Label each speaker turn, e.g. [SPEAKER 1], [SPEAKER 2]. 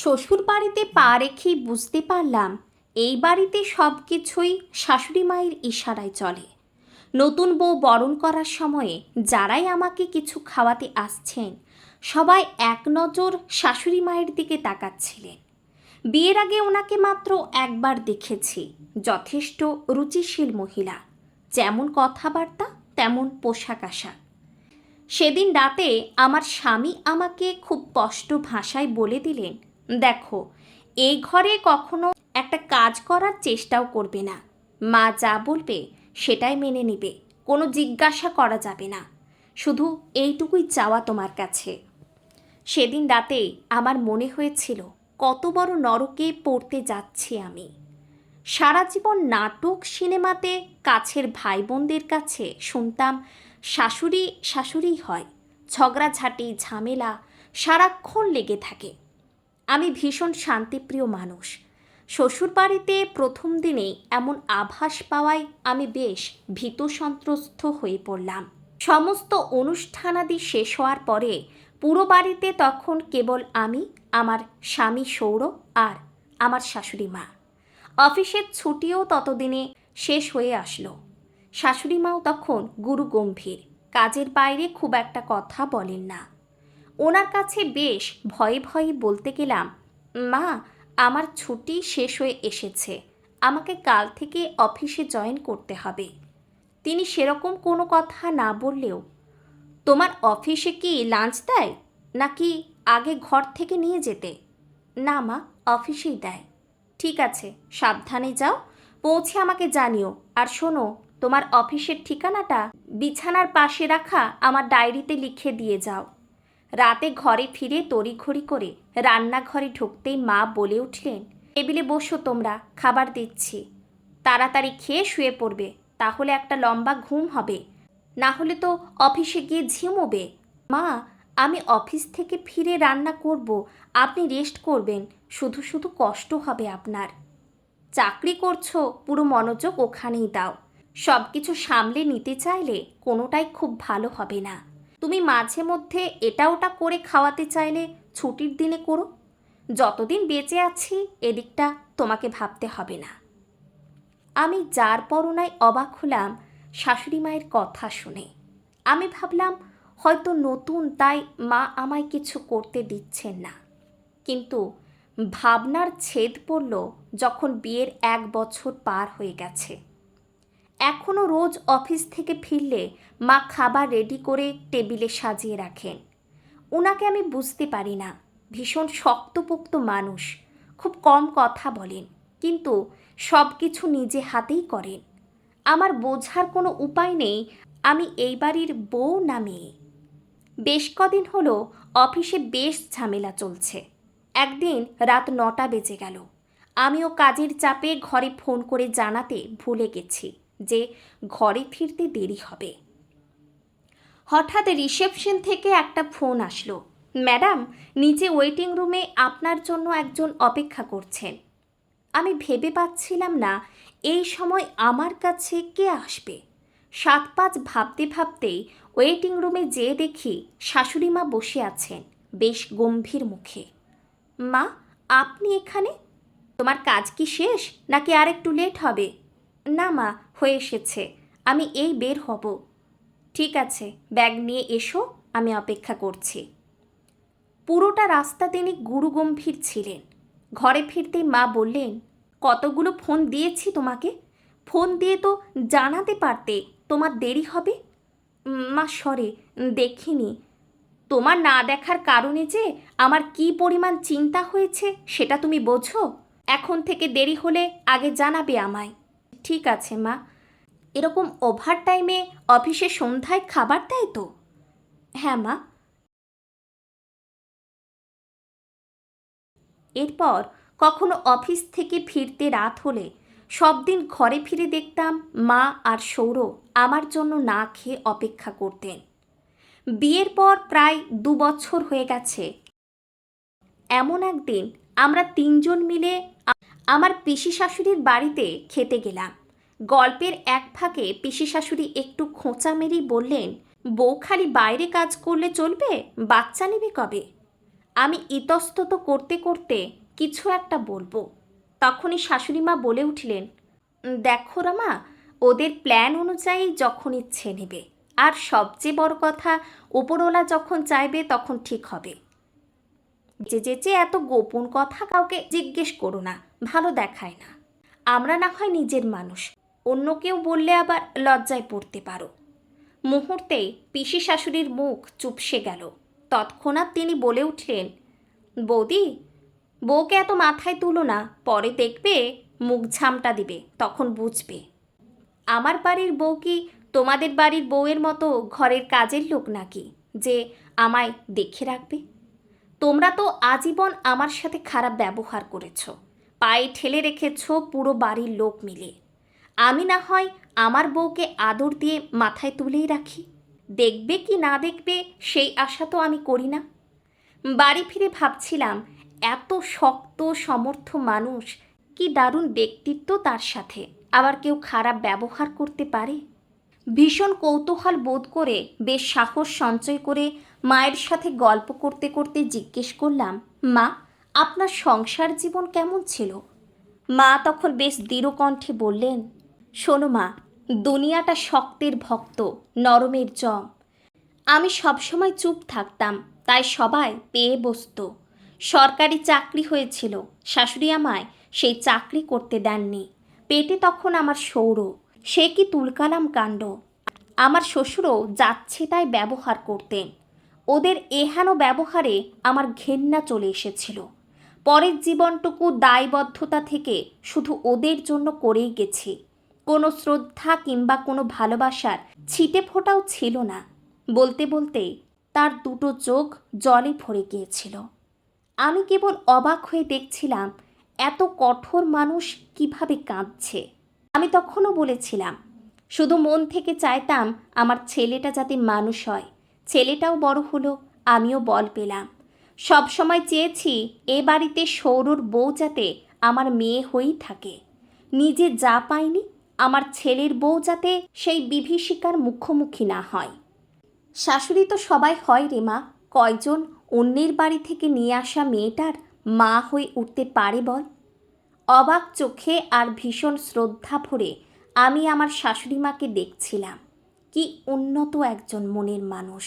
[SPEAKER 1] শ্বশুর বাড়িতে পা রেখেই বুঝতে পারলাম, এই বাড়িতে সব কিছুই শাশুড়ি মায়ের ইশারায় চলে। নতুন বউ বরণ করার সময়ে যারাই আমাকে কিছু খাওয়াতে আসছেন, সবাই এক নজর শাশুড়ি মায়ের দিকে তাকাচ্ছিলেন। বিয়ের আগে ওনাকে মাত্র একবার দেখেছি, যথেষ্ট রুচিশীল মহিলা। যেমন কথাবার্তা, তেমন পোশাক আশাক। সেদিন রাতে আমার স্বামী আমাকে খুব স্পষ্ট ভাষায় বলে দিলেন দেখো এই ঘরে কখনো একটা কাজ করার চেষ্টাও করবে না। মা যা বলবে, সেটাই মেনে নিবে, কোনো জিজ্ঞাসা করা যাবে না। শুধু এইটুকুই চাওয়া তোমার কাছে। সেদিন রাতে আমার মনে হয়েছিল, কত বড় নরকে পড়তে যাচ্ছি আমি। সারা জীবন নাটক সিনেমাতে কাছের ভাই বোনদের কাছে শুনতাম, শাশুড়ি শাশুড়ি হয়, ঝগড়াঝাঁটি, ঝামেলা, সারাক্ষণ লেগে থাকে। আমি ভীষণ শান্তিপ্রিয় মানুষ। শ্বশুরবাড়িতে প্রথম দিনেই এমন আভাস পাওয়ায় আমি বেশ ভীত সন্ত্রস্ত হয়ে পড়লাম। সমস্ত অনুষ্ঠানাদি শেষ হওয়ার পরে পুরো বাড়িতে তখন কেবল আমি, আমার স্বামী সৌরভ আর আমার শাশুড়ি মা। অফিসের ছুটিও ততদিনে শেষ হয়ে আসলো। শাশুড়ি মাও তখন গুরু গম্ভীর কাজের বাইরে খুব একটা কথা বলেন না। ওনার কাছে বেশ ভয়ে ভয়ে বলতে গেলাম, মা, আমার ছুটি শেষ হয়ে এসেছে, আমাকে কাল থেকে অফিসে জয়েন করতে হবে। তিনি সেরকম কোনো কথা না বললেও, তোমার অফিসে কি লাঞ্চ দেয়, নাকি আগে ঘর থেকে নিয়ে যেতে? না মা, অফিসেই দেয়। ঠিক আছে, সাবধানে যাও, পৌঁছে আমাকে জানিও, আর শোনো, তোমার অফিসের ঠিকানাটা বিছানার পাশে রাখা আমার ডায়েরিতে লিখে দিয়ে যাও। রাতে ঘরে ফিরে তড়িঘড়ি করে রান্নাঘরে ঢুকতেই মা বলে উঠলেন, টেবিলে বসো তোমরা, খাবার দিচ্ছি। তাড়াতাড়ি খেয়ে শুয়ে পড়বে, তাহলে একটা লম্বা ঘুম হবে। না হলে তো অফিসে গিয়ে ঝিমোবে। মা, আমি অফিস থেকে ফিরে রান্না করব, আপনি রেস্ট করবেন, শুধু শুধু কষ্ট হবে আপনার। চাকরি করছ, পুরো মনোযোগ ওখানেই দাও। সব কিছু সামলে নিতে চাইলে কোনোটাই খুব ভালো হবে না। তুমি মাঝে মধ্যে এটা ওটা করে খাওয়াতে চাইলে ছুটির দিনে করো। যতদিন বেঁচে আছি, এদিকটা তোমাকে ভাবতে হবে না। আমি যার পরনায় অবাক হলাম, শাশুড়ি মায়ের কথা শুনে। আমি ভাবলাম, হয়তো নতুন, তাই মা আমায় কিছু করতে দিচ্ছেন না। কিন্তু ভাবনার ছেদ পড়ল যখন বিয়ের এক বছর পার হয়ে গেছে। এখনও রোজ অফিস থেকে ফিরলে মা খাবার রেডি করে টেবিলে সাজিয়ে রাখেন। ওনাকে আমি বুঝতে পারি না। ভীষণ শক্তপোক্ত মানুষ। খুব কম কথা বলেন, কিন্তু সব কিছু নিজে হাতেই করেন। আমার বোঝার কোনো উপায় নেই, আমি এই বাড়ির বউ না মেয়ে। বেশ কদিন হলো অফিসে বেশ ঝামেলা চলছে। একদিন রাত নটা বেজে গেল। আমিও কাজের চাপে ঘরে ফোন করে জানাতে ভুলে গেছি। যে ঘরে ফিরতে দেরি হবে। হঠাৎ রিসেপশন থেকে একটা ফোন আসলো। ম্যাডাম, নিচে ওয়েটিং রুমে আপনার জন্য একজন অপেক্ষা করছেন। আমি ভেবে পাচ্ছিলাম না, এই সময় আমার কাছে কে আসবে। সাত পাঁচ ভাবতে ভাবতেই ওয়েটিং রুমে যেয়ে দেখি শাশুড়ি মা বসে আছেন বেশ গম্ভীর মুখে। মা, আপনি এখানে? তোমার কাজ কি শেষ নাকি আর একটু লেট হবে? না মা হয়ে এসেছে, আমি এই বের হব। ঠিক আছে, ব্যাগ নিয়ে এসো, আমি অপেক্ষা করছি। পুরোটা রাস্তা তিনি গুরুগম্ভীর ছিলেন। ঘরে ফিরতে মা বললেন, কতগুলো ফোন দিয়েছি তোমাকে? ফোন দিয়ে তো জানাতে পারতে, তোমার দেরি হবে? মা সরে দেখিনি। তোমার না দেখার কারণে যে আমার কি পরিমাণ চিন্তা হয়েছে, সেটা তুমি বোঝো? এখন থেকে দেরি হলে আগে জানাবে আমায়। ঠিক আছে, মা। এরকম ওভার টাইমে অফিসে সন্ধ্যায় খাবার দেয় তো? হ্যাঁ মা। এরপর কখনো অফিস থেকে ফিরতে রাত হলে সব দিন ঘরে ফিরে দেখতাম মা আর সৌর আমার জন্য না খেয়ে অপেক্ষা করতেন। বিয়ের পর প্রায় দু বছর হয়ে গেছে। এমন একদিন আমরা তিনজন মিলে আমার পিসি শাশুড়ির বাড়িতে খেতে গেলাম। গল্পের এক ফাঁকে পিসি শাশুড়ি একটু খোঁচা মেরেই বললেন, বউ খালি বাইরে কাজ করলে চলবে, বাচ্চা নেবে কবে? আমি ইতস্তত করতে করতে কিছু একটা বলব। তখনই শাশুড়ি মা বলে উঠলেন, দেখো রামা, ওদের প্ল্যান অনুযায়ী যখন ইচ্ছে নেবে, আর সবচেয়ে বড় কথা ওপরওয়ালা যখন চাইবে তখন ঠিক হবে। যে যে যে এত গোপন কথা কাউকে জিজ্ঞেস করো না, ভালো দেখায় না। আমরা না হয় নিজের মানুষ, অন্য কেউ বললে আবার লজ্জায় পড়তে পারো। মুহূর্তে পিসি শাশুড়ির মুখ চুপসে গেল। তৎক্ষণাৎ তিনি বলে উঠলেন, বৌদি, বউকে এত মাথায় তুলো না, পরে দেখবে মুখ ঝামটা দিবে, তখন বুঝবে। আমার বাড়ির বউ কি তোমাদের বাড়ির বউয়ের মতো ঘরের কাজের লোক নাকি, যে আমায় দেখে রাখবে? তোমরা তো আজীবন আমার সাথে খারাপ ব্যবহার করেছ। পায়ে ঠেলে রেখেছ পুরো বাড়ির লোক মিলে। আমি না হয় আমার বউকে আদর দিয়ে মাথায় তুলেই রাখি। দেখবে কি না দেখবে সেই আশা তো আমি করি না। বাড়ি ফিরে ভাবছিলাম, এত শক্ত, সমর্থ মানুষ, কি দারুণ ব্যক্তিত্ব তার সাথে। আবার কেউ খারাপ ব্যবহার করতে পারে? ভীষণ কৌতূহল বোধ করে, বেশ সাহস সঞ্চয় করে মায়ের সাথে গল্প করতে করতে জিজ্ঞেস করলাম, মা, আপনার সংসার জীবন কেমন ছিল? মা তখন বেশ দৃঢ়কণ্ঠে বললেন, শোনো মা, দুনিয়াটা শক্তের ভক্ত, নরমের জম। আমি সবসময় চুপ থাকতাম, তাই সবাই পেয়ে বসত। সরকারি চাকরি হয়েছিল, শাশুড়ি আমায় সেই চাকরি করতে দেননি। পেটে তখন আমার সৌর সে কি তুলকালাম কাণ্ড? আমার শ্বশুরও যাচ্ছে তাই ব্যবহার করতেন। ওদের এহেন ব্যবহারে আমার ঘেন্না চলে এসেছিল। পরের জীবনটুকু দায়বদ্ধতা থেকে শুধু ওদের জন্য করেই গেছি। কোনো শ্রদ্ধা কিংবা কোনো ভালোবাসার ছিটে ফোটাও ছিল না। বলতে বলতে তার দুটো চোখ জলে ভরে গিয়েছিল। আমি কেবল অবাক হয়ে দেখছিলাম, এত কঠোর মানুষ কীভাবে কাঁদছে। আমি তখনও বলেছিলাম, শুধু মন থেকে চাইতাম আমার ছেলেটা যাতে মানুষ হয়। ছেলেটাও বড় হলো, আমিও বল পেলাম। সব সময় চেয়েছি এ বাড়িতে সৌরর বউ যাতে আমার মেয়ে হয়েই থাকে। নিজে যা পাইনি, আমার ছেলের বউ যাতে সেই বিভীষিকার মুখোমুখি না হয়। শাশুড়ি তো সবাই হয় রে মা, কয়জন অন্যের বাড়ি থেকে নিয়ে আসা মেয়েটার মা হয়ে উঠতে পারে বল? অবাক চোখে আর ভীষণ শ্রদ্ধা ভরে আমি আমার শাশুড়িমাকে দেখছিলাম। কি উন্নত একজন মনের মানুষ।